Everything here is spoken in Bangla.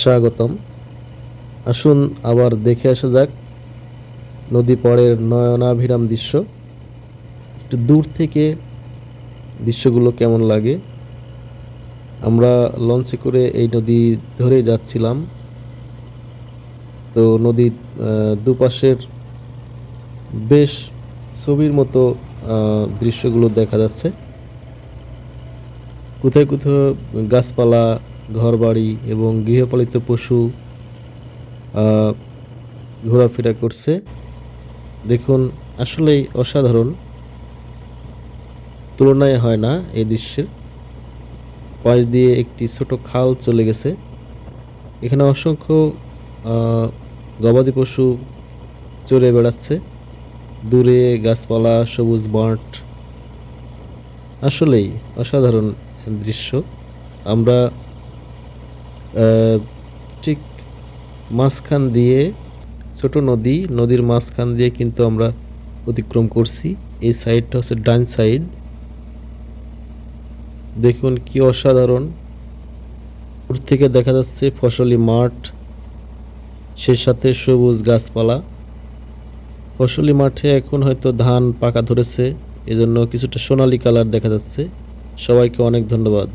স্বাগতম। আসুন আবার দেখে আসা যাক নদী পরের নয়নাভিরাম দৃশ্য। একটু দূর থেকে দৃশ্যগুলো কেমন লাগে? আমরা লঞ্চে করে এই নদী ধরে যাচ্ছিলাম। তো নদীর দুপাশের বেশ ছবির মতো দৃশ্যগুলো দেখা যাচ্ছে। কোথায় কোথাও গাছপালা ঘরবাড়ি এবং গৃহপালিত পশু ঘোরাফেরা করছে। দেখুন, আসলেই অসাধারণ। তুলনায় হয় না এই দৃশ্যের। পাশ দিয়ে একটি ছোট খাল চলে গেছে। এখানে অসংখ্য গবাদি পশু চড়ে বেড়াচ্ছে। দূরে গাছপালা, সবুজ মাঠ। আসলেই অসাধারণ দৃশ্য। আমরা ঠিক মাঝখান দিয়ে, ছোট নদী, নদীর মাঝখান দিয়ে কিন্তু আমরা অতিক্রম করছি। এই সাইডটা হচ্ছে ডান সাইড। দেখুন কি অসাধারণ। দূর থেকে দেখা যাচ্ছে ফসলি মাঠ সে সাথে সবুজ গাছপালা। ফসলি মাঠে এখন হয়তো ধান পাকা ধরেছে, এজন্য কিছুটা সোনালী কালার দেখা যাচ্ছে। সবাইকে অনেক ধন্যবাদ।